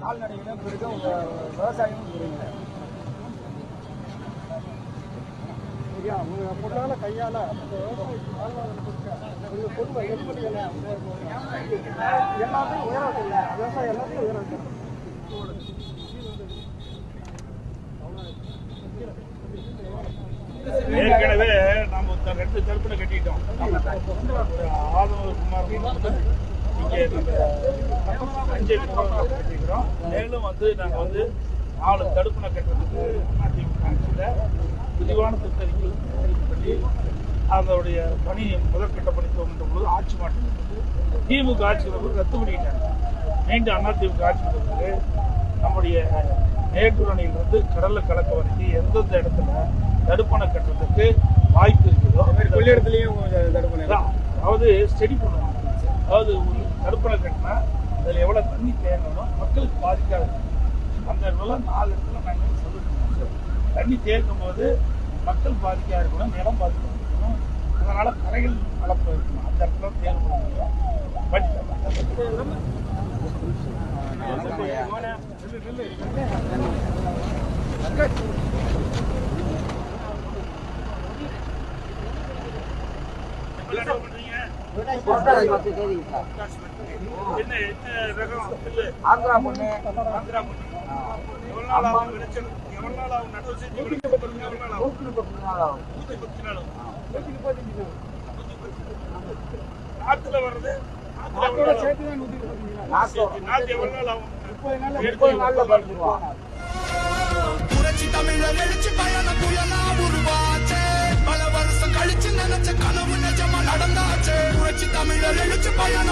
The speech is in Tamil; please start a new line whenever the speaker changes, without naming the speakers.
கால்நடைகளும் பெருக விவசாயமும் பெருங்க ஐயா உங்க பொருளால கையால பொருள் எப்படி எல்லாமே உயரம் விவசாயம் எல்லாத்தையும் உயரம்
ஏற்கனவே நம்ம ரெண்டு தரப்புல கட்டிட்டோம். ஆதரவு குமார் இங்கே அஞ்சு கட்டிக்கிறோம் மேலும் வந்து நாங்க வந்து நாலு தடுப்பணை கட்டுறதுக்கு அதிமுக விரிவான திட்டறிக்கை பண்ணி அதனுடைய பணி முதற்கட்ட பணி துவங்கின்ற பொழுது ஆட்சி மாற்றம். திமுக ஆட்சி ரத்து பண்ணிட்டாங்க. மீண்டும் அதிமுக ஆட்சி வந்து நம்முடைய மேட்டூர் அணையிலிருந்து கடல்ல கலக்க வரைக்கும் எந்தெந்த இடத்துல தடுப்பணை கட்டுறதுக்கு வாய்ப்பு இருக்குதோ
கொள்ளிடத்துலயும் தடுப்பு
அதான், அதாவது ஸ்டடி பண்ணணும். அதாவது ஒரு தடுப்பணை கட்டினா அதில் எவ்வளோ தண்ணி தேங்கணும் மக்களுக்கு பாதிக்காது. அந்த இடத்துல நாலு இடத்துல நாங்கள் சொல்லிருக்கோம் தண்ணி தேக்கும் போது மக்கள் பாதிக்காது இருக்கணும் நிலம் பாதிக்காது இருக்கணும் அதனால் கரைகள் வளர்ப்பு இருக்கணும் அந்த இடத்துல தேர்வு பட் என்ன
ஆந்திரா பொண்ணு
ஆந்திரா பொண்ணு. எவ்வளவு நாள் ஆகும் விளைச்சல்? எவ்வளவு நாள் ஆகும் நடவு செஞ்சு விளைச்சல் பண்ணுங்க? எவ்வளவு நாள் ஆகும்?
நூற்றி முப்பத்தி நாள் ஆகும்
நூத்தி பத்து நாள் ஆகும். நாத்துல வர்றது நாத்துல எவ்வளவு நாள் ஆகும்?
நாற்று
நாத்து எவ்வளவு நாள் ஆகும்?
முப்பது நாள்ல பறிச்சிருவான்
புரட்சி தமிழர் எழுச்சி பயண புயலா உருவாச்சே பல வருஷம் கழிச்சு நினைச்ச கனவு நிஜமா நடந்தாச்சே புரட்சி தமிழர் எழுச்சி பயண புயலா